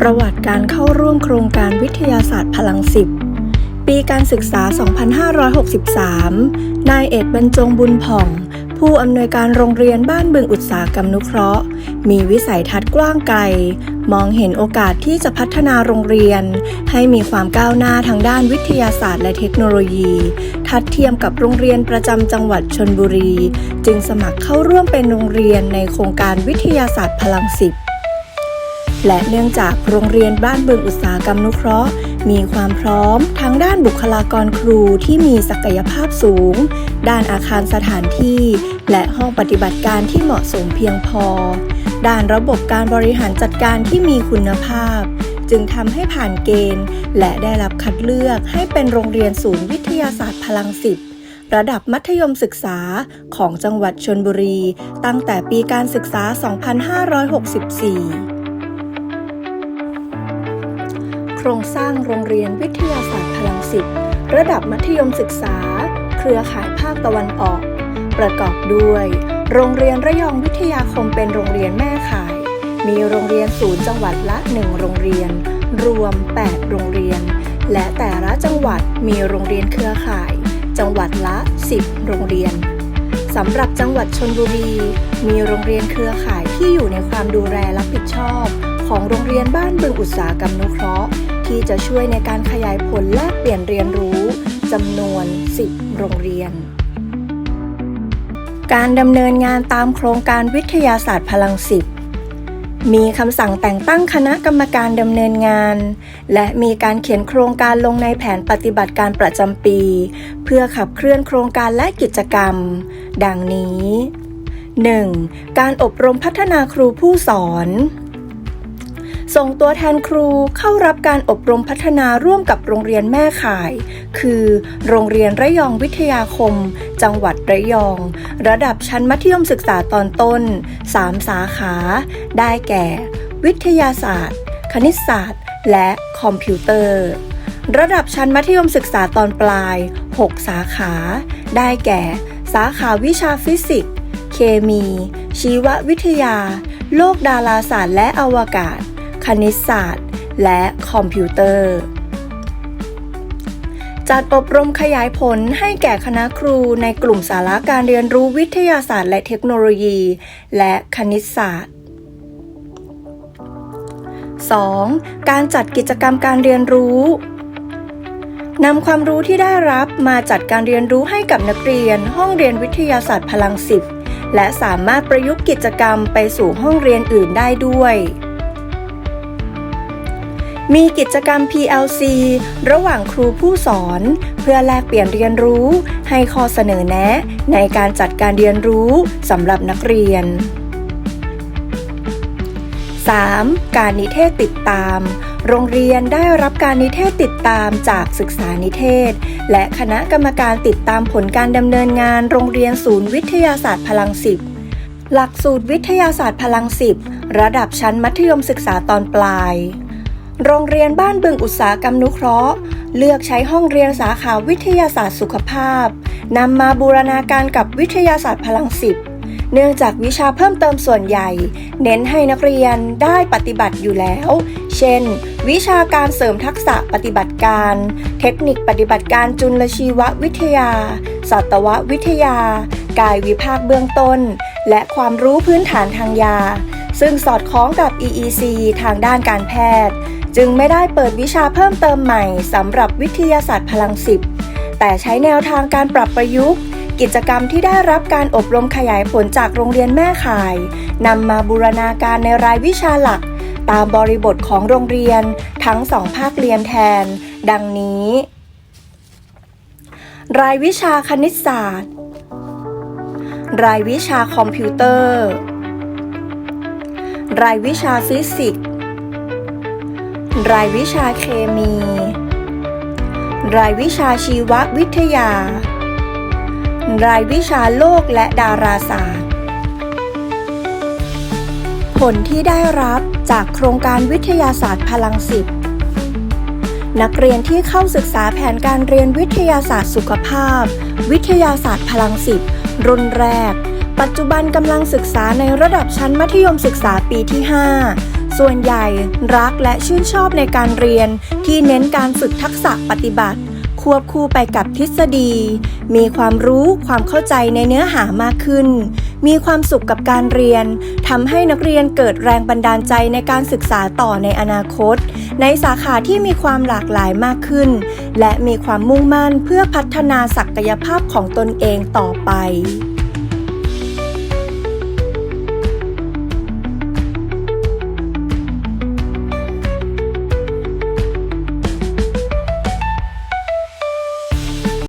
ประวัติการเข้าร่วมโครงการวิทยาศาสตร์พลังสิบปีการศึกษา 2563 นายเอกบรรจงบุญผ่อง ผู้อำนวยการโรงเรียนบ้านบึงอุตสาหกรรมนุเคราะห์ มีวิสัยทัศน์กว้างไกล มองเห็นโอกาสที่จะพัฒนาโรงเรียน ให้มีความก้าวหน้าทางด้านวิทยาศาสตร์และเทคโนโลยี ทัดเทียมกับโรงเรียนประจำจังหวัดชนบุรี จึงสมัครเข้าร่วมเป็นโรงเรียนในโครงการวิทยาศาสตร์พลังสิบ และเนื่องจากโรงเรียนบ้านบึงอุตสาหกรรมนุเคราะห์ มีความพร้อมทั้งด้านบุคลากรครูที่มีศักยภาพสูง ด้านอาคารสถานที่ และห้องปฏิบัติการที่เหมาะสมเพียงพอ ด้านระบบการบริหารจัดการที่มีคุณภาพ จึงทำให้ผ่านเกณฑ์ และได้รับคัดเลือกให้เป็นโรงเรียนศูนย์วิทยาศาสตร์พลังสิบระดับมัธยมศึกษาของจังหวัดชนบุรี ตั้งแต่ปีการศึกษา 2564 โครงสร้างโรงเรียนวิทยาศาสตร์พลังสิทธิ์ระดับมัธยมศึกษา เครือข่ายภาคตะวันออก ประกอบด้วย โรงเรียนระยองวิทยาคมเป็นโรงเรียนแม่ข่าย มีโรงเรียนศูนย์จังหวัดละ1โรงเรียน รวม 8 โรงเรียน และแต่ละจังหวัดมีโรงเรียนเครือข่าย จังหวัดละ 10 โรงเรียนสำหรับจังหวัดชนบุรี มีโรงเรียนเครือข่ายที่อยู่ในความดูแลรับผิดชอบ ของโรงเรียนบ้านบึงอุตสาหกรรมนุเคราะห์ ที่จะช่วยในการขยายผลแลกเปลี่ยนเรียนรู้จำนวน 10 โรงเรียน การดำเนินงานตามโครงการวิทยาศาสตร์พลังสิบมีคำสั่งแต่งตั้งคณะกรรมการดำเนินงาน และมีการเขียนโครงการลงในแผนปฏิบัติการประจำปี เพื่อขับเคลื่อนโครงการและกิจกรรม ดังนี้ 1. การอบรมพัฒนาครูผู้สอน ส่งตัวแทนครูเข้ารับการอบรมพัฒนาร่วมกับโรงเรียนแม่ข่าย คือ โรงเรียนระยองวิทยาคม จังหวัดระยอง ระดับชั้นมัธยมศึกษาตอนต้น 3 สาขา ได้แก่ วิทยาศาสตร์ คณิตศาสตร์ และคอมพิวเตอร์ ระดับชั้นมัธยมศึกษาตอนปลาย 6 สาขา ได้แก่ สาขาวิชาฟิสิกส์ เคมี ชีววิทยา โลกดาราศาสตร์และอวกาศ คณิตศาสตร์ และคอมพิวเตอร์ จัดอบรมขยายผลให้แก่คณะครูในกลุ่มสาระการเรียนรู้วิทยาศาสตร์และเทคโนโลยี และคณิตศาสตร์ 2. การจัดกิจกรรมการเรียนรู้ นำความรู้ที่ได้รับมาจัดการเรียนรู้ให้กับนักเรียน ห้องเรียนวิทยาศาสตร์พลังสิบและสามารถประยุกต์กิจกรรมไปสู่ห้องเรียนอื่นได้ด้วย มีกิจกรรม PLC ระหว่างครูผู้สอน เพื่อแลกเปลี่ยนเรียนรู้ ให้ข้อเสนอแนะ ในการจัดการเรียนรู้สำหรับนักเรียน 3. การนิเทศติดตาม โรงเรียนได้รับการนิเทศติดตามจากศึกษานิเทศ และคณะกรรมการติดตามผลการดำเนินงานโรงเรียนศูนย์วิทยาศาสตร์พลังสิบหลักสูตรวิทยาศาสตร์พลังสิบระดับชั้นมัธยมศึกษาตอนปลาย โรงเรียนบ้านบึงอุตสาหกรรมนุเคราะห์ เลือกใช้ห้องเรียนสาขาวิทยาศาสตร์สุขภาพนำมาบูรณาการกับวิทยาศาสตร์พลังสิบเนื่องจากวิชาเพิ่มเติมส่วนใหญ่ เน้นให้นักเรียนได้ปฏิบัติอยู่แล้ว เช่น วิชาการเสริมทักษะปฏิบัติการ เทคนิคปฏิบัติการจุลชีววิทยา สัตววิทยา กายวิภาคเบื้องต้น และความรู้พื้นฐานทางยา ซึ่งสอดคล้องกับ EEC ทางด้านการแพทย์จึงไม่ได้เปิดวิชาเพิ่มเติมใหม่สำหรับวิทยาศาสตร์พลังสิบแต่ใช้แนวทางการปรับประยุกต์ กิจกรรมที่ได้รับการอบรมขยายผลจากโรงเรียนแม่ข่ายนำมาบูรณาการในรายวิชาหลัก ตามบริบทของโรงเรียนทั้งสองภาคเรียนแทน ดังนี้ รายวิชาคณิตศาสตร์ รายวิชาคอมพิวเตอร์ รายวิชาฟิสิกส์ รายวิชาเคมี รายวิชาชีววิทยา รายวิชาโลกและดาราศาสตร์ ผลที่ได้รับจากโครงการวิทยาศาสตร์พลังสิบนักเรียนที่เข้าศึกษาแผนการเรียนวิทยาศาสตร์สุขภาพ วิทยาศาสตร์พลังสิบรุ่นแรก ปัจจุบันกำลังศึกษาในระดับชั้นมัธยมศึกษาปีที่ 5 ส่วนใหญ่รักและชื่นชอบในการเรียนที่เน้นการฝึกทักษะปฏิบัติ ควบคู่ไปกับทฤษฎี มีความรู้ความเข้าใจในเนื้อหามากขึ้น มีความสุขกับการเรียนทำให้นักเรียนเกิดแรงบันดาลใจในการศึกษาต่อในอนาคต ในสาขาที่มีความหลากหลายมากขึ้น และมีความมุ่งมั่นเพื่อพัฒนาศักยภาพของตนเองต่อไป